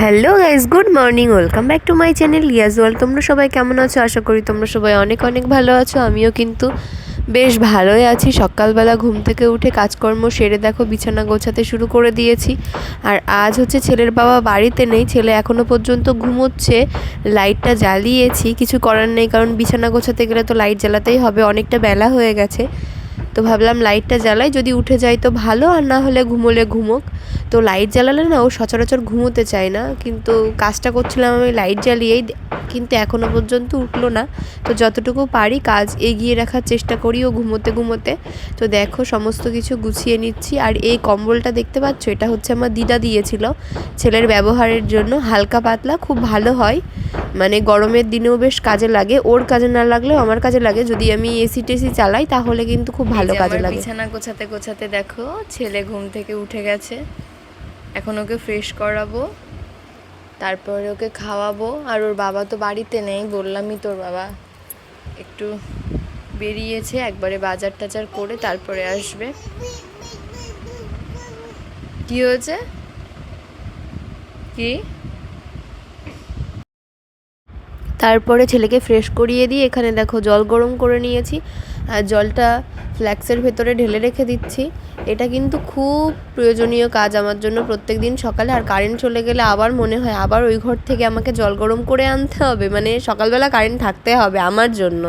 Hello guys good morning, welcome back to my channel as usual তোমরা সবাই কেমন আছো? আশা করি তোমরা সবাই অনেক অনেক ভালো আছো, আমিও কিন্তু বেশ ভালোই আছি। সকালবেলা ঘুম থেকে উঠে কাজকর্ম সেরে দেখো বিছানা গোছাতে শুরু করে দিয়েছি। আর আজ হচ্ছে ছেলের বাবা বাড়িতে নেই, ছেলে এখনও পর্যন্ত ঘুমোচ্ছে, লাইটটা জ্বালিয়েছি, কিছু করার নেই, কারণ বিছানা গোছাতে গেলে তো লাইট জ্বালাতেই হবে, অনেকটা বেলা হয়ে গেছে। তো ভাবলাম লাইটটা জ্বালাই, যদি উঠে যায় তো ভালো, আর না হলে ঘুমোলে ঘুমোক। তো লাইট জ্বালালে না ও সচরাচর ঘুমোতে চায় না কিন্তু কাজটা করছিলাম আমি লাইট জ্বালিয়েই কিন্তু এখনও পর্যন্ত উঠল না। তো যতটুকু পারি কাজ এগিয়ে রাখার চেষ্টা করি ও ঘুমোতে ঘুমোতে। তো দেখো সমস্ত কিছু গুছিয়ে নিচ্ছি আর এই কম্বলটা দেখতে পাচ্ছ এটা হচ্ছে আমার দিদা দিয়েছিল ছেলের ব্যবহারের জন্য হালকা পাতলা খুব ভালো হয়। মানে গরমের দিনেও বেশ কাজে লাগে ওর কাজে না লাগলেও আমার কাজে লাগে যদি আমি এসি টেসি চালাই তাহলে কিন্তু খুব ভালো কাজে লাগে। বিছানা গোছাতে গোছাতে দেখো ছেলে ঘুম থেকে উঠে গেছে। এখন ওকে ফ্রেশ করাবো, তারপরে ওকে খাওয়াবো, আর ওর বাবা তো বাড়িতে নেই, বললামই তোর বাবা একটু বেরিয়েছে, একবারে বাজার টাজার করে তারপরে আসবে। কি হয়েছে? কি? তারপরে ছেলেকে ফ্রেশ করিয়ে দিয়ে এখানে দেখো জল গরম করে নিয়েছি। আর জলটা ফ্ল্যাক্সের ভেতরে ঢেলে রেখে দিচ্ছি। এটা কিন্তু খুব প্রয়োজনীয় কাজ আমার জন্য প্রত্যেক দিন সকালে। আর কারেন্ট চলে গেলে আবার মনে হয় আবার ওই ঘর থেকে আমাকে জল গরম করে আনতে হবে। মানে সকালবেলা কারেন্ট থাকতে হবে আমার জন্য।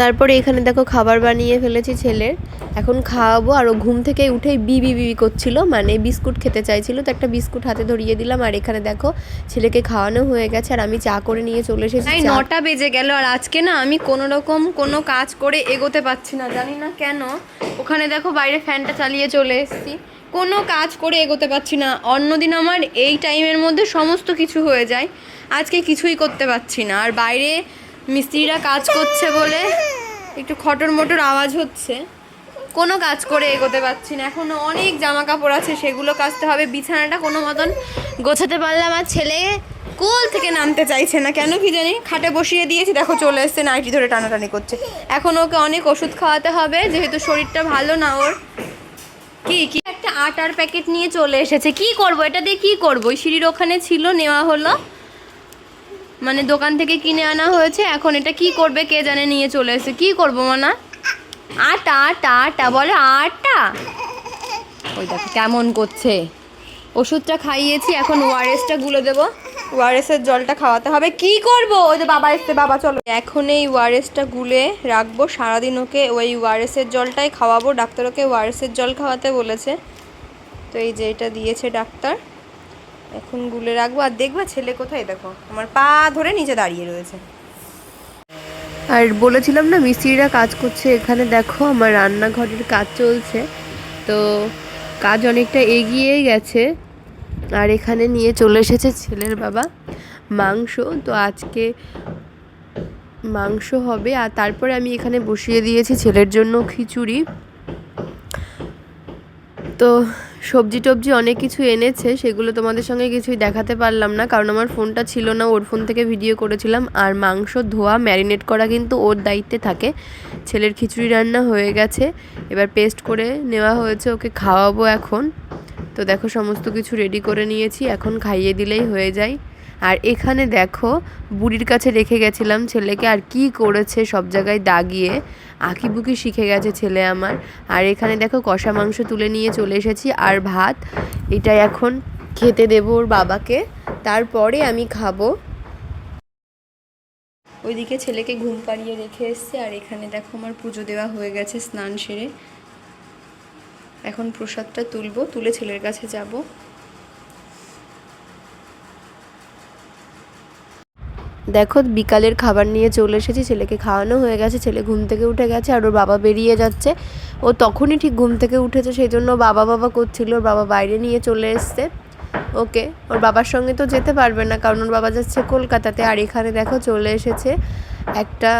তারপরে এখানে দেখো খাবার বানিয়ে ফেলেছি ছেলের। এখন খাওয়াবো আর ও ঘুম থেকে উঠেই বিবি বিবি করছিল মানে বিস্কুট খেতে চাইছিল। তো একটা বিস্কুট হাতে ধরিয়ে দিলাম আর এখানে দেখো ছেলেকে খাওয়ানো হয়ে গেছে আর আমি চা করে নিয়ে চলে এসেছি। নটা বেজে গেল আর আজকে না আমি কোনো রকম কোনো কাজ করে এগোতে পারছি না জানি না কেন। ওখানে দেখো বাইরে ফ্যানটা চালিয়ে চলে এসেছি। কোনো কাজ করে এগোতে পারছি না। অন্যদিন আমার এই টাইমের মধ্যে সমস্ত কিছু হয়ে যায়। আজকে কিছুই করতে পারছি না। আর বাইরে মিস্ত্রিরা কাজ করছে বলে একটু খটর মটর আওয়াজ হচ্ছে। কোনো কাজ করে এগোতে পারছি না। এখনও অনেক জামা কাপড় আছে, সেগুলো কাচতে হবে। বিছানাটা কোনো মতন গোছাতে পারলাম আর ছেলে কোল থেকে নামতে চাইছে না। কেন কি জানি? খাটে বসিয়ে দিয়েছি। দেখো চলে এসছে, নাইটি ধরে টানাটানি করছে। এখন ওকে অনেক ওষুধ খাওয়াতে হবে, যেহেতু শরীরটা ভালো না ওর। কি কি? একটা আটার প্যাকেট নিয়ে চলে এসেছে। কি করব? এটা দিয়ে কি করব? সিঁড়ির ওখানে ছিল, নেওয়া হলো। মানে দোকান থেকে কিনে আনা হয়েছে, এখন এটা কি করবে কে জানে নিয়ে চলে এসেছে কি করব মানা? আটা আটা আটা, বলে আটা। ওই দেখো কেমন করছে। ওষুধটা খাইয়েছি, এখন ওআরএসটা গুলে দেবো। ওআরএসের জলটা খাওয়াতে হবে। কি করব? ওই যে বাবা এসছে, বাবা, চলো। এখন এই ওআরএসটা গুলে রাখব। সারাদিন ওকে ওই ওআরএসের জলটাই খাওয়াবো। ডাক্তার ওকে ওআরএসের জল খাওয়াতে বলেছে। তো এই যে এটা দিয়েছে ডাক্তার। এখন গুলে রাখব আর দেখবা ছেলে কোথায়, দেখো। আমার পা ধরে নিচে দাঁড়িয়ে রয়েছে। আর বলেছিলাম না, মিস্ত্রিরা কাজ করছে এখানে। দেখো, আমার রান্নাঘরের কাজ চলছে। তো কাজ অনেকটা এগিয়ে গেছে। আর এখানে নিয়ে চলে এসেছে ছেলের বাবা মাংস। তো আজকে মাংস হবে। আর তারপরে আমি এখানে বসিয়ে দিয়েছি ছেলের জন্য খিচুড়ি। তো সবজি টবজি অনেক কিছু এনেছে, সেগুলো তোমাদের সঙ্গে কিছুই দেখাতে পারলাম না, কারণ আমার ফোনটা ছিল না, ওর ফোন থেকে ভিডিও করেছিলাম, আর মাংস, ধোয়া, ম্যারিনেট করা কিন্তু ওর দায়িত্বে থাকে। ছেলের খিচুড়ি রান্না হয়ে গেছে, এবার পেস্ট করে নেওয়া হয়েছে, ওকে খাওয়াবো এখন। তো দেখো, সমস্ত কিছু রেডি করে নিয়েছি, এখন খাইয়ে দিলেই হয়ে যায়। আর এখানে দেখো, বুড়ির কাছে রেখে গেছিলাম ছেলেকে, আর কি করেছে সব জায়গায় দাগিয়ে। আঁকিবুকি শিখে গেছে ছেলে আমার। আর এখানে দেখো, কষা মাংস তুলে নিয়ে চলে এসেছি আর ভাত। এটাই এখন খেতে দেবো ওর বাবাকে। তারপরে আমি খাব। ওইদিকে ছেলেকে ঘুম পাড়িয়ে রেখে এসছে, আর এখানে দেখো আমার পুজো দেওয়া হয়ে গেছে স্নান সেরে। এখন প্রসাদটা তুলবো, তুলে ছেলের কাছে যাব। দেখো, বিকালের খাবার নিয়ে চলে এসেছি, ছেলেকে খাওয়ানো হয়ে গেছে, ছেলে ঘুম থেকে উঠে গেছে আর ওর বাবা বেরিয়ে যাচ্ছে। ও তখনই ঠিক ঘুম থেকে উঠেছে, সেই জন্য বাবা বাবা করছিল, ওর বাবা বাইরে নিয়ে চলে এসছে। ওকে, ওর বাবার সঙ্গে তো যেতে পারবে না, কারণ ওর বাবা যাচ্ছে কলকাতাতে। আর এখানে দেখো, চলে এসেছে একটা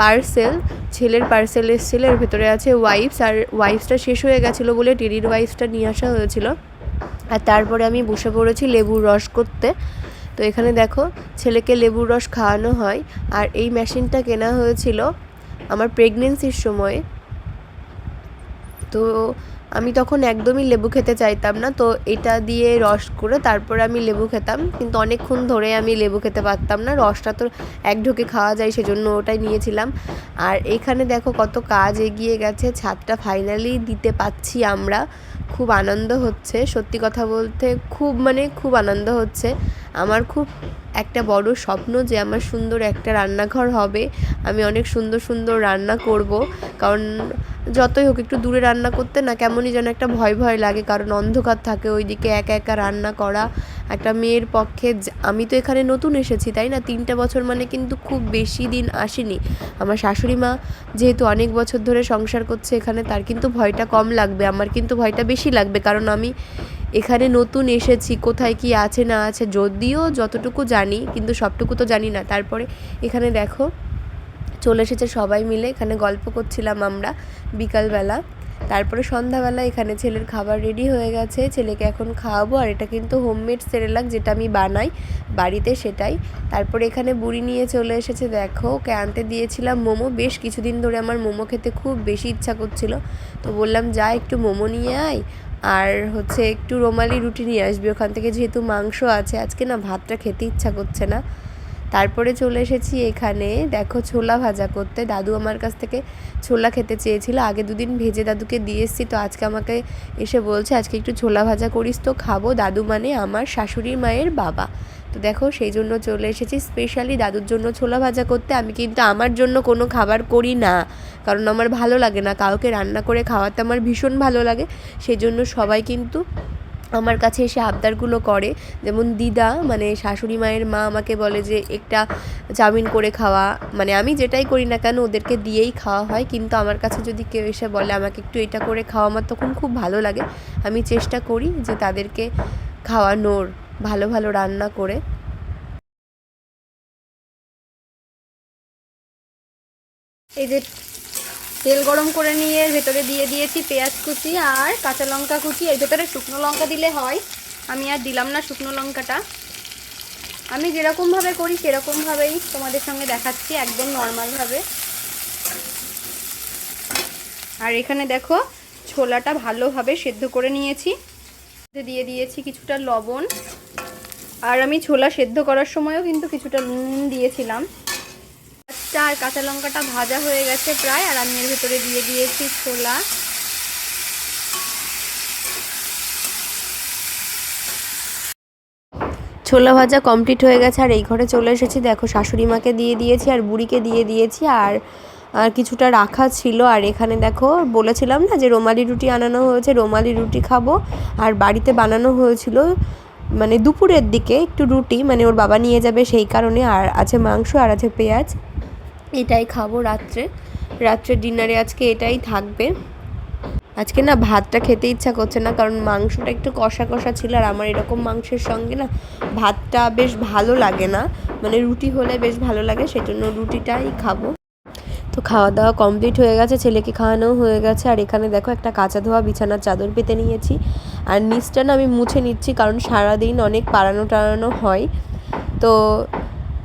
পার্সেল ছেলের পার্সেল এসেছিল, এর ভেতরে আছে ওয়াইফস আর ওয়াইফসটা শেষ হয়ে গেছিল বলে টিরির ওয়াইফসটা নিয়ে আসা হয়েছিল। আর তারপরে আমি বসে পড়েছি লেবুর রস করতে। তো এখানে দেখো, ছেলেকে লেবুর রস খাওয়ানো হয়, আর এই মেশিনটা কেনা হয়েছিল আমার প্রেগনেন্সির সময়ে। তো আমি তখন একদমই লেবু খেতে চাইতাম না, তো এটা দিয়ে রস করে তারপরে আমি লেবু খেতাম। কিন্তু অনেকক্ষণ ধরে আমি লেবু খেতে পারতাম না, রসটা তো এক ঢোকে খাওয়া যায়, সেজন্য ওটাই নিয়েছিলাম। আর এখানে দেখো কত কাজ এগিয়ে গেছে, ছাদটা ফাইনালি দিতে পাচ্ছি আমরা। খুব আনন্দ হচ্ছে, সত্যি কথা বলতে খুব মানে খুব আনন্দ হচ্ছে। আমার খুব একটা বড় স্বপ্ন যে আমার সুন্দর একটা রান্নাঘর হবে। আমি অনেক সুন্দর সুন্দর রান্না করব। কারণ যতই হোক একটু দূরে রান্না করতে না কেমনই যেন একটা ভয় ভয় লাগে। কারণ অন্ধকার থাকে, ওইদিকে একা একা রান্না করা একটা মেয়ের পক্ষে আমি তো এখানে নতুন এসেছি, তাই না? তিনটে বছর মানে কিন্তু খুব বেশি দিন আসেনি। আমার শাশুড়ি মা যেহেতু অনেক বছর ধরে সংসার করছে এখানে, তার কিন্তু ভয়টা কম লাগবে। আমার কিন্তু ভয়টা বেশি লাগবে। কারণ আমি এখানে নতুন এসেছি, কোথায় কি আছে না আছে যদিও যতটুকু জানি, কিন্তু সবটুকু তো জানি না। তারপরে এখানে দেখো, চলে এসেছে সবাই মিলে। এখানে গল্প করছিলাম আমরা বিকালবেলা। তারপরে সন্ধ্যাবেলা এখানে ছেলের খাবার রেডি হয়ে গেছে। ছেলেকে এখন খাওয়াবো আর এটা কিন্তু হোমমেড সেরেলাক যেটা আমি বানাই, বাড়িতে সেটাই। তারপরে এখানে বুড়ি নিয়ে চলে এসেছে, দেখো, ওকে আনতে দিয়েছিলাম মোমো। বেশ কিছুদিন ধরে আমার মোমো খেতে খুব বেশি ইচ্ছা করছিল। তো বললাম, যা, একটু মোমো নিয়ে আয়। আর হচ্ছে একটু রোমালি রুটি নিয়ে আসবি, ওখান থেকে যেহেতু মাংস আছে, আজকে না ভাতটা খেতে ইচ্ছা করছে না। তারপরে চলে এসেছি এখানে। দেখো ছোলা ভাজা করতে। দাদু আমার কাছ থেকে ছোলা খেতে চেয়েছিল। আগে দুদিন ভেজে দাদুকে দিয়ে এসেছি। তো আজকে আমাকে এসে বলছে, আজকে একটু ছোলা ভাজা করিস তো, খাব। দাদু মানে আমার শাশুড়ি মায়ের বাবা। তো দেখো, সেই জন্য চলে এসেছি। স্পেশালি দাদুর জন্য ছোলা ভাজা করতে। আমি কিন্তু আমার জন্য কোনো খাবার করি না, কারণ আমার ভালো লাগে না। কাউকে রান্না করে খাওয়াতে আমার ভীষণ ভালো লাগে। সেই জন্য সবাই কিন্তু আমার কাছে এসে আবদারগুলো করে। যেমন দিদা মানে শাশুড়ি মায়ের মা আমাকে বলে যে, একটা চাউমিন করে খাওয়া। মানে আমি যেটাই করি না কেন, ওদেরকে দিয়েই খাওয়া হয়। কিন্তু আমার কাছে যদি কেউ এসে বলে, আমাকে একটু এটা করে খাওয়া আমার তখন খুব ভালো লাগে। আমি চেষ্টা করি যে তাদেরকে খাওয়ানোর, ভালো ভালো রান্না করে। যে তেল গরম করে নিয়ে ভেতরে দিয়ে দিয়েছি পেঁয়াজ কুচি আর কাঁচা লঙ্কা কুচি। এর ভেতরে শুকনো লঙ্কা দিলে হয়। আমি আর দিলাম না শুকনো লঙ্কাটা। আমি যেরকমভাবে করি সেরকমভাবেই তোমাদের সঙ্গে দেখাচ্ছি, একদম নর্মালভাবে আর এখানে দেখো, ছোলাটা ভালোভাবে সেদ্ধ করে নিয়েছি। দিয়ে দিয়েছি কিছুটা লবণ। আর আমি ছোলা সেদ্ধ করার সময়ও কিন্তু কিছুটা নুন দিয়েছিলাম। আচ্ছা আর কাঁচা লঙ্কাটা ভাজা হয়ে গেছে প্রায়, আর আমি এর ভেতরে দিয়ে দিয়েছি ছোলা। ছোলা ভাজা কমপ্লিট হয়ে গেছে, আর এই ঘরে চলে এসেছি। দেখো, শাশুড়ি মাকে দিয়ে দিয়েছি, আর বুড়িকে দিয়ে দিয়েছি, আর আর কিছুটা রাখা ছিল। আর এখানে দেখো, বলেছিলাম না যে রোমালি রুটি আনানো হয়েছে, রোমালি রুটি খাব। আর বাড়িতে বানানো হয়েছিল মানে দুপুরের দিকে একটু রুটি মানে ওর বাবা নিয়ে যাবে সেই কারণে, আর আছে মাংস, আর আছে পেঁয়াজ। এটাই খাব রাত্রে। রাত্রে ডিনারে আজকে এটাই থাকবে। আজকে না ভাতটা খেতে ইচ্ছা করছে না, কারণ মাংসটা একটু কষা কষা ছিল আর আমার এরকম মাংসের সঙ্গে না ভাতটা বেশ ভালো লাগে না। মানে রুটি হলে বেশ ভালো লাগে, সেজন্য রুটিটাই খাব। তো খাওয়া দাওয়া কমপ্লিট হয়ে গেছে, ছেলেকে খাওয়ানো হয়ে গেছে। আর এখানে দেখো একটা কাঁচা ধোয়া বিছানার চাদর পেতে নিয়েছি। আর নিচটা না আমি মুছে নিচ্ছি, কারণ সারাদিন অনেক পাড়ানো টাড়ানো হয়। তো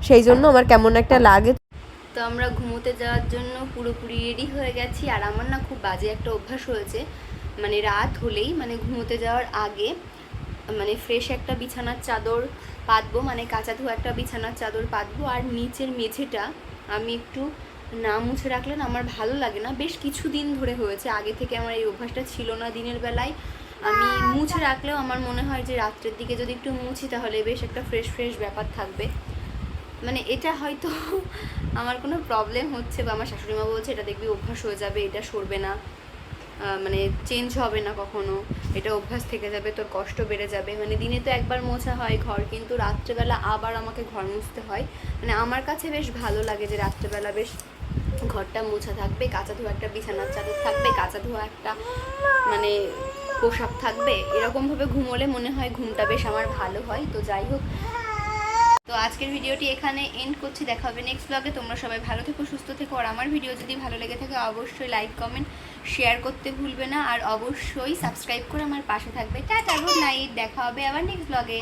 সেই জন্য আমার কেমন একটা লাগে তো আমরা ঘুমোতে যাওয়ার জন্য পুরোপুরি রেডি হয়ে গেছি। আর আমার না খুব বাজে একটা অভ্যাস হয়েছে। মানে রাত হলেই মানে ঘুমোতে যাওয়ার আগে মানে ফ্রেশ একটা বিছানার চাদর পাতবো মানে কাঁচা ধোয়া একটা বিছানার চাদর পাতবো। আর নিচের মেঝেটা আমি একটু না মুছে রাখলে না আমার ভালো লাগে না। বেশ কিছুদিন ধরে হয়েছে। আগে থেকে আমার এই অভ্যাসটা ছিল না দিনের বেলায়। আমি মুছে রাখলেও আমার মনে হয় যে রাত্রের দিকে যদি একটু মুছি তাহলে বেশ একটা ফ্রেশ ফ্রেশ ব্যাপার থাকবে। মানে এটা হয়তো আমার কোনো প্রবলেম হচ্ছে বা আমার শাশুড়ি মা বলছে, এটা দেখবি অভ্যাস হয়ে যাবে, এটা সরবে না। মানে চেঞ্জ হবে না কখনো, এটা অভ্যাস থেকে যাবে, তোর কষ্ট বেড়ে যাবে। মানে দিনে তো একবার মোছা হয় ঘর, কিন্তু রাত্রেবেলা আবার আমাকে ঘর মুছতে হয়। মানে আমার কাছে বেশ ভালো লাগে যে রাত্রেবেলা বেশ ঘরটা মোছা থাকবে, কাঁচা ধোয়া একটা, বিছানার চাদর থাকবে, কাঁচা ধোয়া একটা মানে পোশাক থাকবে। এরকমভাবে ঘুমোলে মনে হয় ঘুমটা বেশ আমার ভালো হয়। তো যাই হোক তো আজকের ভিডিওটি এখানে এন্ড করছি। দেখা হবে নেক্সট ব্লগে তোমরা সবাই ভালো থেকো, সুস্থ থেকো। আর আমার ভিডিও যদি ভালো লেগে থাকে, অবশ্যই লাইক কমেন্ট শেয়ার করতে ভুলবে না। আর অবশ্যই সাবস্ক্রাইব করে আমার পাশে থাকবে। টাটা গুড নাইট দেখা হবে আবার নেক্সট ব্লগে